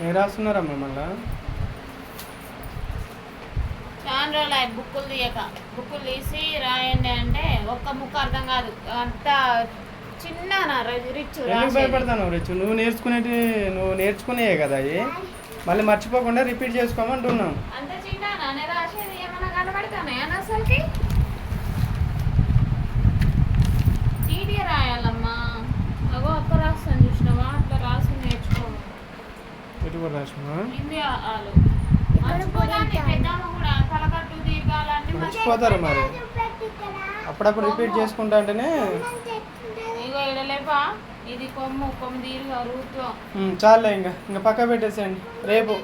ఏం రాస్తున్నారమ్మా మళ్ళా చాలా రోజులు అయ్యి బుక్కులు తీయక. బుక్కులు తీసి రాయండి అంటే ఒక్క ముక్క అర్థం కాదు. అంత చిన్న రిచ్ భయపడతాను రిచ్? నువ్వు నేర్చుకునేటి నువ్వు నేర్చుకునేయే కదా అవి మళ్ళీ మర్చిపోకుండా రిపీట్ చేసుకోమంటున్నాం అంత చిన్న నానే రాసేది ఏమన్నా కనబడతానే అసలుకి? దీర్ఘాలన్నీ మర్చిపోతారు మరి. అప్పుడప్పుడు రిపీట్ చేసుకుంటా అంటేనే ఇది కొమ్ము కొమ్ము దీర్ఘ చాలే ఇంకా. ఇంకా పక్క పెట్టేసేయండి. రేపు.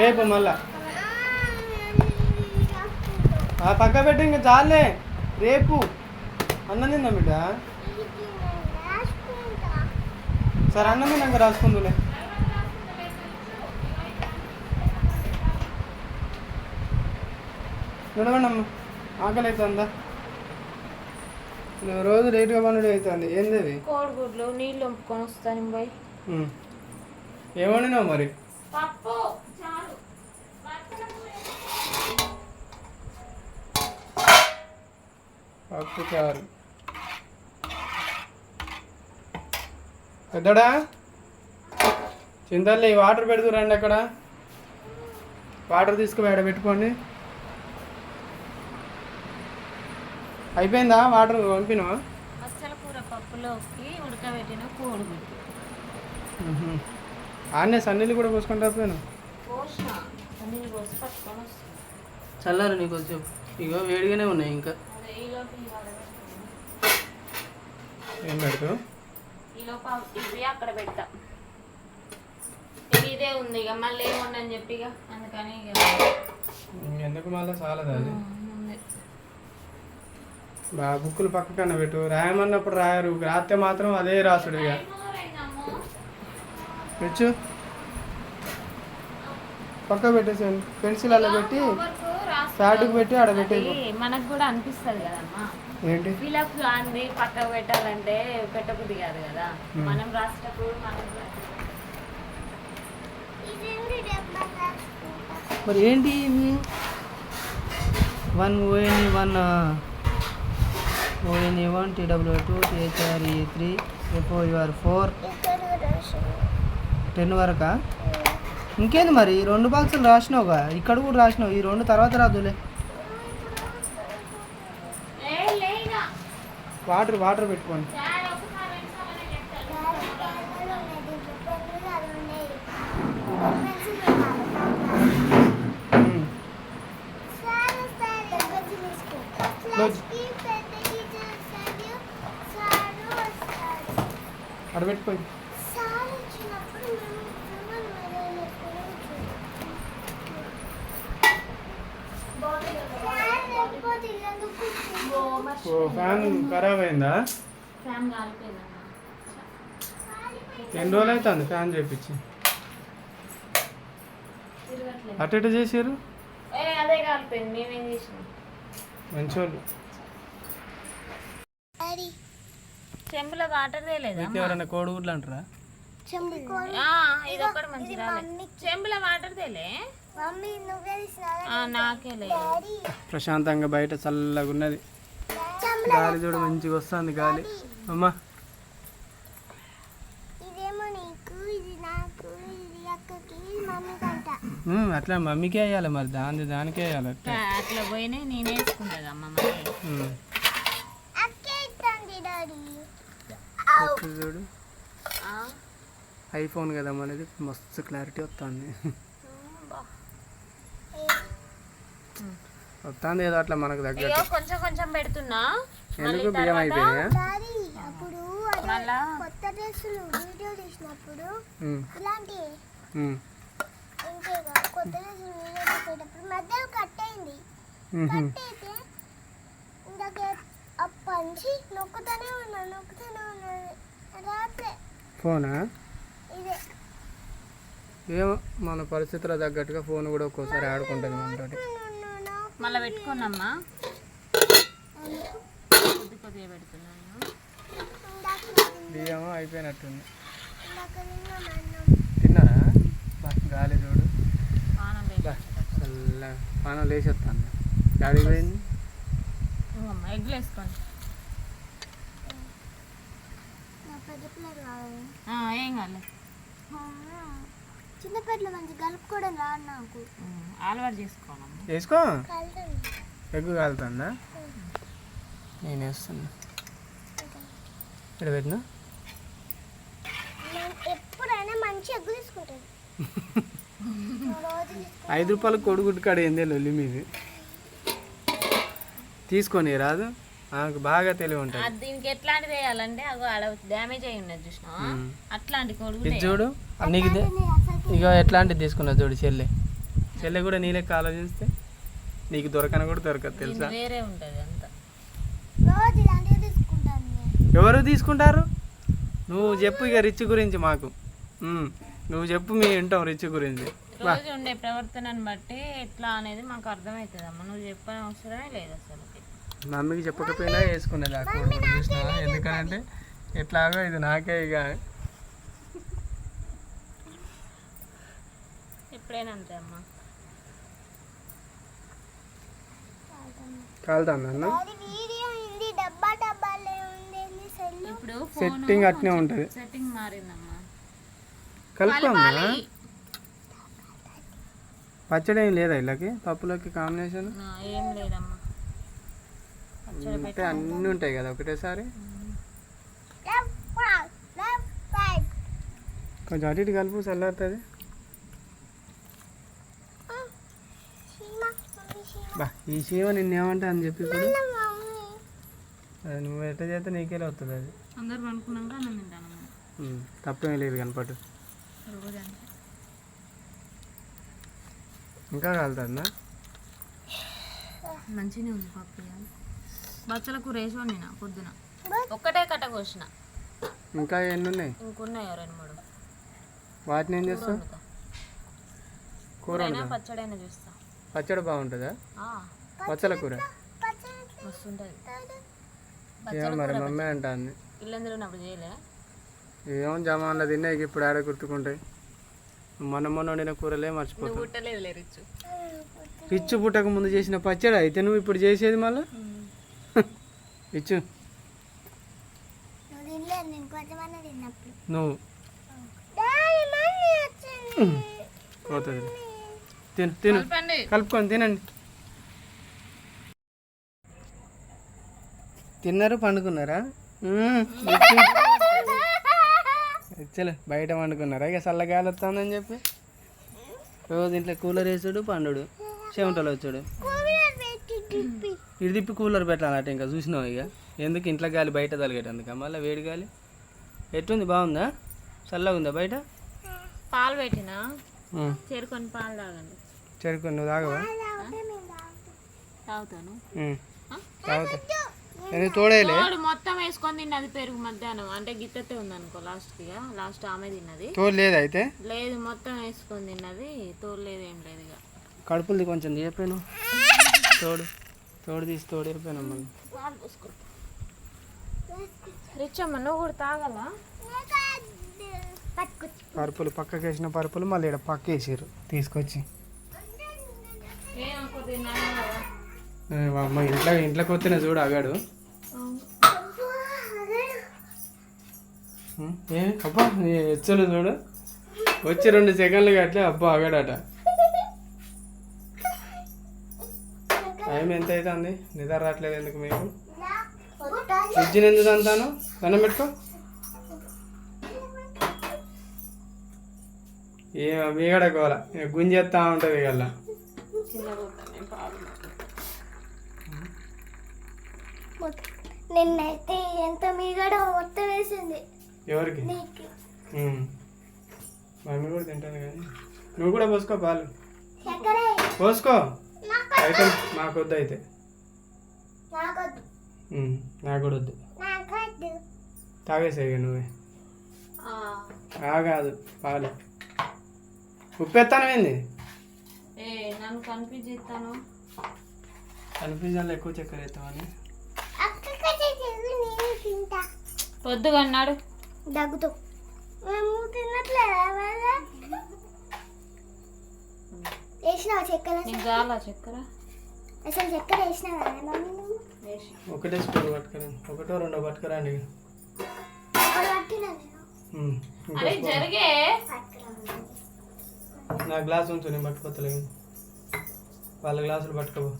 రేపు మళ్ళా. ఆ పక్క పెట్టి ఇంకా చాలే రేపు. అన్నం తిందా బిడ్డ? సరే అన్నం తిన్నాక రాసుకుందులే. చూడమండి అమ్మ ఆకలి అవుతుందా నువ్వు రోజు లేట్గా పనుడు అవుతుంది ఏంది అది కోడిగుడ్లు నీళ్ళు వంపుకొని వస్తాను పోయి ఉమ్. ఏం వండినావు మరి? పప్పు చాలు పప్పు చారు. పెద్దడా? చింతల్లి వాటర్ పెడుతురండి అక్కడ? వాటర్ తీసుకుపోయి ఆడ పెట్టుకోండి. అయిపోయిందా వాటర్ పంపినవా అస్సల కూర పప్పులోకి ఉడకబెట్టిన కోడిగుడ్డు. ఆనే సన్నీళ్ళు కూడా పోసుకుంటా పోయాను చల్లారు నీకు కొంచెం. ఇగో వేడిగానే ఉన్నాయి ఇంకా. ఏం పెడతావు? ఇవి అక్కడ పెడతా. ఇదే ఉంది ఇక. మళ్ళీ ఏముందని చెప్పి ఇక. అందుకని ఇక. ఎందుకు మళ్ళీ చాలదు అది. బా బుక్కులు పక్కకన్నా పెట్టు. రాయమన్నప్పుడు రాయరు. రాస్తే మాత్రం అదే రాసుడు ఇక. తెచ్చు పక్క పెట్టేసాను పెన్సిల్ అలా పెట్టి. ప్యాడ్కి పెట్టి ఆడ పెట్టేసి అది మనకు కూడా అనిపిస్తుంది కదమ్మా. ఏంటి? ఫిలప్ అంది పక్కకు పెట్టాలంటే పెట్టబుద్ధి కాదు కదా. మనం రాసేటప్పుడు మనం మరి ఏంటి ఇవి? One O N E one O N E one T W two T H R E three F O R four. Ten వరకా? ఇంకేంది మరి? రెండు బాక్సులు రాసినావుగా. ఇక్కడ కూడా రాసినావు. ఈ రెండు తర్వాత రాదులే. వాటర్ వాటర్ పెట్టుకోండి. అక్కడ పెట్టుకోండి ఓ ఫ్యాన్ ఖరాబ్ అయిందా ఎన్ని రోజులు అవుతుంది ఫ్యాన్ చేపించి? తిరగట్లేదు అటు ఇటు చేసారు ఏ అదే కాలిపోయింది మేమేం చేసినాం మంచోళ్ళు చెంబులో వాటర్ తేలేదా ఎవరైనా కోడిగుడ్లు అంటారా? ఇది ఒకటి మంచి రాలే. చెంబులో వాటర్ తేలే మమ్మీ నువ్వే ఆ, నాకే లేదు. ప్రశాంతంగా బయట చల్లగా ఉన్నది గాలి చూడ మంచిగా వస్తుంది గాలి. అమ్మా. అట్లా మమ్మీకే వేయాలి మరి. దాని దానికే వేయాలి అట్లా. అట్లా పోయినాయి నేను వేసుకుంటుందమ్మా మరి. చూడు. ఐఫోన్ కదా మనది. మస్తు క్లారిటీ వస్తుంది. వస్తుంది ఏదో అట్లా మనకు తగ్గట్టు. కొంచెం కొంచెం పెడుతున్నా. ఎందుకు బియ్యం అయిపోయా డాడీ అప్పుడు అదే మళ్ళా? కొత్త డ్రెస్సులు వీడియో తీసినప్పుడు ఇలాంటి ఇంకేగా కొత్త డ్రెస్సులు వీడియో తీసేటప్పుడు మధ్యలో కట్ అయింది. ఉమ్, ఉమ్. కట్ అయితే ఇందాక అప్పటి నుంచి నొక్కుతూనే ఉన్నాను నొక్కుతూనే ఉన్నాను ఫోనా? ఇదే. ఏమో మన పరిస్థితుల తగ్గట్టుగా ఫోన్ కూడా ఒక్కోసారి ఆడుకుంటుంది మనతోటి. మళ్ళీ పెట్టుకున్నామ్మా కొద్ది కొద్దిగా పెడుతున్నాను. బియ్యం అయిపోయినట్టుంది. తిన్నారా? బా, గాలి చూడు. పానం లేచేస్తాను గాడికి పోయింది ఎగ్లు వేసుకోండి నా పెద్ద పిల్లలు కావాలి ఆ, ఏం మంచి కలుపుకోవడం నాకు. అలవాటు వేసుకో. ఎగ్గు కాలుతుందా? నేను వేస్తున్నా. ఇక్కడ పెట్టినా? ఎప్పుడైనా మంచి ఎగ్గు. ఐదు రూపాయలు కొడుగుడ్డు కాడ ఏందే లొల్లి మీది? తీసుకొని రాదు. ఆమెకు బాగా తెలివి ఉంటుంది. అది దీనికి ఎట్లాంటిది వేయాలంటే అగో ఆడ డ్యామేజ్ అయి ఉన్నది చూసిన. అట్లాంటి కొడుకు ఇది చూడు నీకు ఇక ఎట్లాంటిది తీసుకున్నా చూడు చెల్లె. చెల్లె కూడా నీ లెక్క ఆలోచిస్తే నీకు దొరకని కూడా దొరకదు తెలుసా? వేరే ఉంటుంది అంతా. ఎవరు తీసుకుంటారు? నువ్వు చెప్పు ఇక రిచ్ గురించి మాకు. నువ్వు చెప్పు మీ వింటాం రిచ్ గురించి. రోజు ఉండే ప్రవర్తనని బట్టి ఎట్లా అనేది మాకు అర్థమవుతుంది అమ్మ నువ్వు చెప్పని అవసరమే లేదు అసలు. మమ్మీకి చెప్పకపోయినా వేసుకునేది ఆ కోడిగుడ్డు చూసినావా ఎందుకంటే ఎట్లాగో ఇది నాకే ఇక. ఎప్పుడైనా అంతే అమ్మ. కాలుతాను సెట్టింగ్ అట్నే ఉంటుంది. సెట్టింగ్ మారిందమ్మా. కలుపుకోమ్మా పచ్చడి ఏం లేదా ఇళ్ళకి? పప్పులోకి కాంబినేషన్ ఏం లేదమ్మా. అంటే అన్నీ ఉంటాయి కదా ఒకటేసారి. కొంచెం అటు ఇటు కలుపు చల్లారుతుంది. సీమా సీమా బా ఈ చీమ నిన్నేమంటా అని చెప్పి ఇప్పుడు. అది నువ్వు ఎట్లా చేస్తే నీకేలా వస్తుంది అది. అందరు తప్పేం లేదు కనపట్టు ఇంకా కాలుతుందా? మంచిగానే ఉంది. బచ్చల కూర వేసి వండిన పొద్దున. ఒక్కటే కట్ట కోసిన. ఇంకా ఎన్ని ఉన్నాయి ఇంకున్నాయో రెండు మూడు. వాటిని ఏం చేస్తావు? వండుతా. కూర పచ్చడైనా చూస్తా. పచ్చడి బాగుంటుందా? ఆ, పచ్చల కూర? ఏమో మరి మమ్మీ అంటుంది. ఇల్లందరూ ఉన్నప్పుడు చేయలే. ఏమో జమాన్లో తిన్నాయి ఇప్పుడు ఆడ గుర్తుకుంటాయి. మొన్న మొన్న వండిన కూరలే రిచ్చు పిచ్చు పుట్టక ముందు చేసిన పచ్చడి అయితే నువ్వు ఇప్పుడు చేసేది మళ్ళీ? మమ్మీ వచ్చింది. పోతుంది తిను. తిను కలపండి. కలుపుకొని తినండి. తిన్నారు పండుకున్నారా? చలో బయట పండుకున్నారా? ఇక చల్లగాలి వస్తుందని చెప్పి. రోజు ఇంట్లో కూలర్ వేసాడు పండుడు. చెమటలు వచ్చాడు. పెట్టి తిప్పి కూలర్ పెట్టాలట ఇంకా చూసినావు ఇక? ఎందుకు ఇంట్లో గాలి బయట తలిగేటందుక? మళ్ళీ వేడి గాలి? ఎట్టుంది? బాగుందా? చల్లగా ఉందా బయట? పాలు పెట్టినా. చేరుకొని పాలు తాగండి. చెరుకు నువ్వు తాగవా? తాగుతాను? తాగుతా. తోడేలే తోడు మొత్తం వేసుకొని తిన్నది పెరుగు మధ్యాహ్నం. అంటే గిత్తతే ఉందనుకో లాస్ట్కి లాస్ట్ ఆమె తిన్నది. తోడు లేదు అయితే? లేదు మొత్తం వేసుకొని తిన్నది. తోడు లేదు ఏం లేదు ఇక. కడుపులది కొంచెం చెప్పాను తోడు. తోడు తీసి తోడు పాలు పోసుకో రిచమ్మ నువ్వు కూడా తాగలా? పరుపులు పక్కకి వేసిన పరుపులు మళ్ళీ ఇక్కడ పక్క వేసారు తీసుకొచ్చి అమ్మ ఇంట్లో ఇంట్లోకి వస్తేనే చూడు అగాడు. ఏ అబ్బా నీ హెచ్చలు చూడు. వచ్చి రెండు సెకండ్లు అట్లే అబ్బా అగాడట. టైం ఎంత అవుతుంది నిద్ర రావట్లేదు ఎందుకు మీకు? ఫ్రిడ్జ్ని ఎందుకు అంతాను దండం పెట్టుకో. ఏ మీగడ గోల. గుంజేస్తా ఉంటుంది పాలు నిన్నైతే ఎంత మీగడ మొత్తం వేసింది. ఎవరికి. మమ్మీ కూడా తింటాను కానీ. నువ్వు కూడా పోసుకో పాలు. చక్కెర పోసుకో నాకు వద్దు అయితే నాకు కూడా వద్దు నాకొద్దు. తాగేసేయి నువ్వే. కాదు పాలు. ఉప్పెత్తాను ఏంది ఏ నన్ను కనిపించిస్తాను కనిపించాలి ఎక్కువ చక్కెర ఎత్తామని అక్కడికి నేను తింటా. పొద్దుగా అన్నాడు దగ్గుతూ మేము తినట్లేదా వాళ్ళ వేసినావా చక్కెర నీకు చాలా చక్కెర? అసలు చక్కెర వేసినావా? మమ్మీ నువ్వు? వేసి ఒకటే స్పూన్ పట్టుకురా. ఒకటో రెండో పట్టుకురండి అక్కడ పట్టినా నేను. ఉమ్. ఇంకో అరే స్పూన్. జరిగే. పట్టుకురా నా గ్లాస్ ఉంచు నేను పట్టుకోతలేము వాళ్ళ గ్లాసులు పట్టుకోబో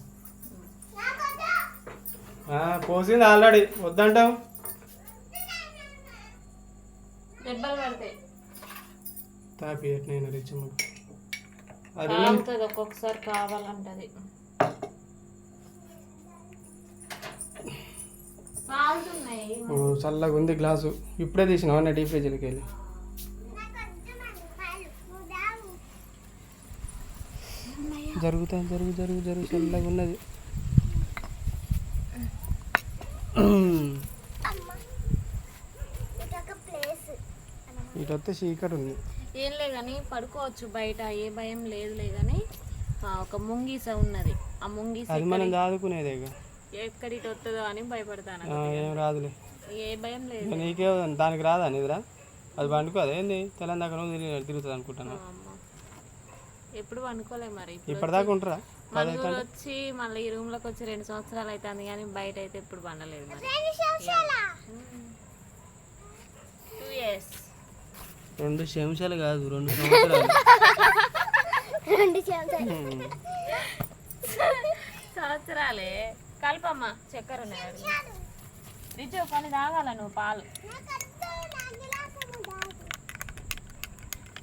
ఆ, పోసింది ఆల్రెడీ. వద్దంటావు? దెబ్బలు పడతాయి. తాపి నేను రిచ్ అది తాగుతుంది ఒక్కొక్కసారి కావాలంటది. చల్లగా ఉంది గ్లాసు. ఇప్పుడే తీసినావు అన్న డీప్ ఫ్రిడ్జ్కి వెళ్ళి? జరుగుతా జరుగు జరుగు జరుగు చల్లగా ఉన్నది. ఇదొక ప్లేస్. ఇటు వస్తే చీకటి ఉంది. ఏం లే కానీ పడుకోవచ్చు బయట ఏ భయం లేదులే కానీ ఆ, ఒక ముంగీస ఉన్నది. ఆ ముంగీస అది మనం దాదుకునేదే ఇక. ఎక్కడికి వస్తుందో అని భయపడతాను ఆ, ఏం రాదులే. ఏ భయం లేదు. ఇక నీకే దానికి రాదా నిద్ర అది పండుకోదు ఏంది? తిరిగి తిరుగుతుంది అనుకుంటున్నాను అమ్మ. ఎప్పుడు వండుకోలే మరి ఇప్పుడు ఇప్పటిదాకా ఉంటారా? మందులు వచ్చి మళ్ళీ ఈ రూమ్లోకి వచ్చి రెండు సంవత్సరాలు అవుతుంది కానీ బయట అయితే ఎప్పుడు పండలేదు మరి టూ ఇయర్స్ రెండు చెంచాలు కాదు రెండు సంవత్సరాలు. రెండు సంవత్సరాలే. కలపమ్మా చక్కెర ఉన్నాయి రిచు కొన్ని తాగాల నువ్వు పాలు?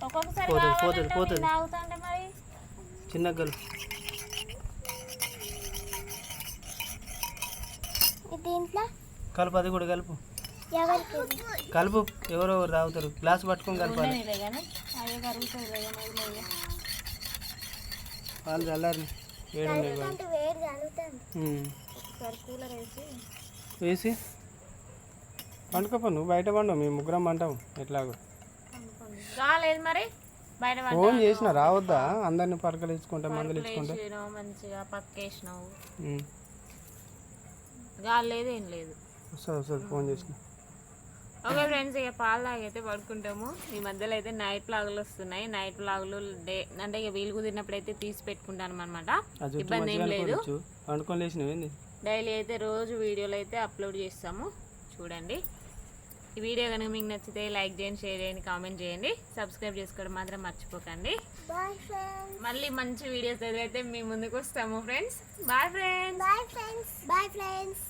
ఒక్కొక్కసారి. తాగుతాంటే మరి. చిన్న గలు దీంట్లో? కలుపు అది కూడా కలుపు. కలుపు ఎవరెవరు తాగుతారు? గ్లాస్ పట్టుకొని కలపాలి. పాలు చల్లారి వేడి వేసి. పండుకోపో నువ్వు బయట పండు మేము ముగ్గురం పంటాం ఎట్లాగో. మరి? బయట ఫోన్ చేసిన రావద్దా? అందరిని పరకలు ఇచ్చుకుంటా మందులు ఇచ్చుకుంటా. మంచిగా పక్కేసినావు. గాలి లేదు ఏం లేదు. వస్తుంది వస్తుంది ఫోన్ చేసిన. ఓకే ఫ్రెండ్స్ ఇక పాలు తాగైతే పడుకుంటాము. ఈ మధ్యలో అయితే నైట్ వ్లాగులు వస్తున్నాయి. నైట్ వ్లాగులు డే అంటే ఇక వీలు కుదిరినప్పుడు అయితే తీసి పెట్టుకుంటాను అనమాట ఇబ్బంది ఏం లేదు. డైలీ అయితే రోజు వీడియోలు అయితే అప్లోడ్ చేస్తాము. చూడండి. ఈ వీడియో కనుక మీకు నచ్చితే లైక్ చేయండి షేర్ చేయండి కామెంట్ చేయండి. సబ్స్క్రైబ్ చేసుకోవడం మాత్రం మర్చిపోకండి. మళ్ళీ మంచి వీడియోస్ అయితే మీ ముందుకు వస్తాము friends bye friends bye friends bye friends